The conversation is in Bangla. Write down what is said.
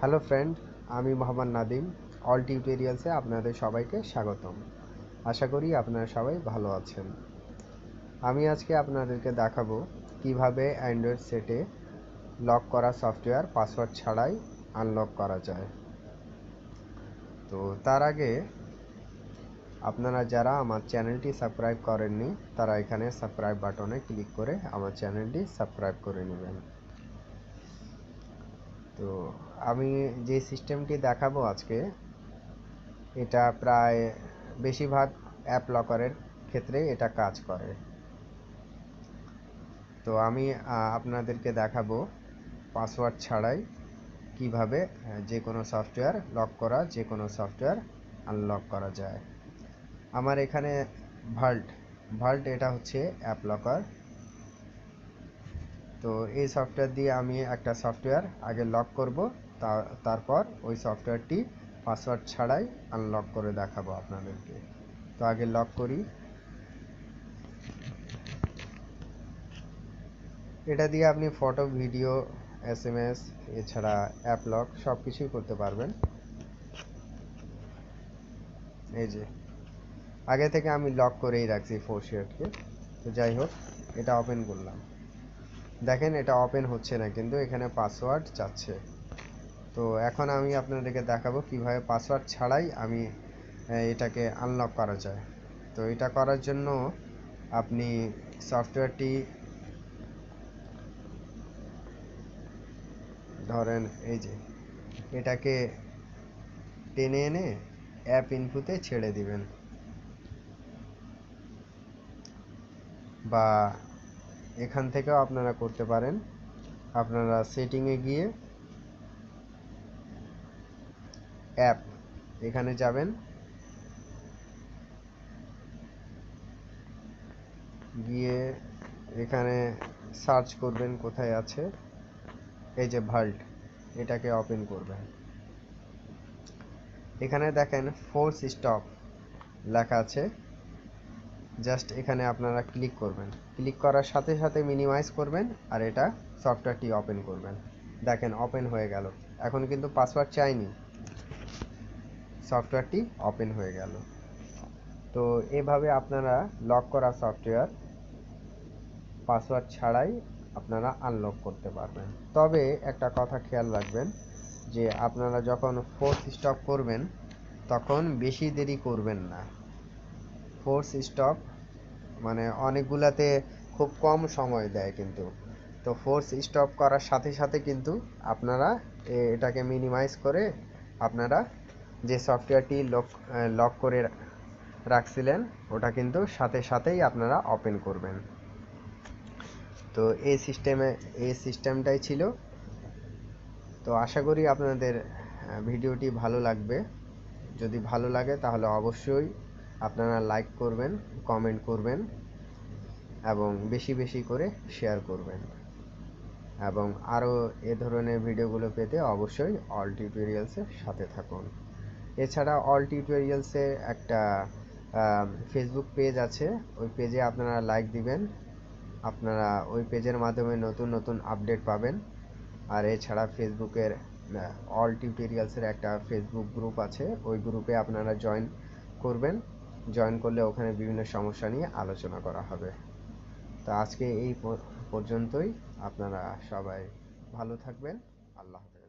হ্যালো ফ্রেন্ড আমি মোহাম্মদ নাদিম অল টিউটোরিয়ালসে আপনাদের সবাইকে স্বাগতম। আশা করি আপনারা সবাই ভালো আছেন। আমি আজকে আপনাদেরকে দেখাবো কীভাবে অ্যান্ড্রয়েড সেটে লক করা সফটওয়্যার পাসওয়ার্ড ছাড়াই আনলক করা যায়। তো তার আগে আপনারা যারা আমার চ্যানেলটি সাবস্ক্রাইব করেননি, তারা এখানে সাবস্ক্রাইব বাটনে ক্লিক করে আমার চ্যানেলটি সাবস্ক্রাইব করে নেবেন। তো আমি যে সিস্টেমটি দেখাবো আজকে, এটা প্রায় বেশিরভাগ অ্যাপ লকারের ক্ষেত্রে এটা কাজ করে। তো আমি আপনাদেরকে দেখাবো পাসওয়ার্ড ছাড়াই কীভাবে যে কোনো সফটওয়্যার লক করা, যে কোনো সফটওয়্যার আনলক করা যায়। আমার এখানে ভাল্ট ভাল্ট এটা হচ্ছে অ্যাপ লকার তো এই সফটওয়্যার দিয়ে আমি একটা সফটওয়্যার আগে লক করব তারপর ওই সফটওয়্যারটি পাসওয়ার্ড ছাড়াই আনলক করে দেখাবো আপনাদেরকে। তো আগে লক করি। এটা দিয়ে আপনি photo video S M S এছাড়া অ্যাপ লক সব কিছুই করতে পারবেন। এই যে। আগে থেকে আমি লক করেই রাখছি ফোর শেয়ারকে তো যাই হোক, এটা ওপেন করলাম। দেখেন এটা ওপেন হচ্ছে না, কিন্তু এখানে পাসওয়ার্ড চাচ্ছে তো এখন আমি আপনাদেরকে দেখাবো কীভাবে পাসওয়ার্ড ছাড়াই আমি এটাকে আনলক করা যায়। তো এটা করার জন্য আপনি সফটওয়্যারটি ধরেন এই যে, এটাকে টেনে এনে অ্যাপ ইনপুতে ছেড়ে দিবেন। বা এখান থেকেও আপনারা করতে পারেন। আপনারা সেটিংয়ে গিয়ে অ্যাপ এখানে যাবেন। গিয়ে এখানে সার্চ করবেন কোথায় আছে। এই যে ভাল্ট এটাকে ওপেন করবেন। এখানে দেখেন ফোর্স স্টপ লেখা আছে। জাস্ট এখানে আপনারা ক্লিক করবেন। ক্লিক করার সাথে সাথে মিনিমাইজ করবেন আর এটা সফটওয়্যারটি ওপেন করবেন। দেখেন, ওপেন হয়ে গেল। এখন কিন্তু পাসওয়ার্ড চাইনি। সফটওয়্যারটি ওপেন হয়ে গেল। তো এভাবে আপনারা লক করা সফটওয়্যার পাসওয়ার্ড ছাড়াই আপনারা আনলক করতে পারবেন। তবে একটা কথা খেয়াল রাখবেন যে আপনারা যখন ফোর্স স্টপ করবেন, তখন বেশি দেরি করবেন না। ফোর্স স্টপ মানে অনেকগুলাতে খুব কম সময় দেয় কিন্তু। তো ফোর্স স্টপ করার সাথে সাথে কিন্তু আপনারা এটাকে মিনিমাইজ করে আপনারা যে সফটওয়্যারটি লক লক করে রাখছিলেন, ওটা কিন্তু সাথে সাথেই আপনারা ওপেন করবেন। তো এই সিস্টেমে এই সিস্টেমটাই ছিল। তো আশা করি আপনাদের ভিডিওটি ভালো লাগবে। যদি ভালো লাগে তাহলে অবশ্যই আপনারা লাইক করবেন কমেন্ট করবেন এবং বেশি বেশি করে শেয়ার করবেন। এবং আরও এ ধরনের ভিডিওগুলো পেতে অবশ্যই অল টিউটোরিয়ালসের সাথে থাকুন। এছাড়া অল টিউটোরিয়ালসের একটা ফেসবুক পেজ আছে, ওই পেজে আপনারা লাইক দিবেন। আপনারা ওই পেজের মাধ্যমে নতুন নতুন আপডেট পাবেন। আর এছাড়া ফেসবুকের অল টিউটোরিয়ালসের একটা ফেসবুক গ্রুপ আছে, ওই গ্রুপে আপনারা জয়েন করবেন। জয়েন করলে ওখানে বিভিন্ন সমস্যা নিয়ে আলোচনা করা হবে। তা আজকে এই পর্যন্তই। আপনারা সবাই ভালো থাকবেন। আল্লাহ হাফেজ।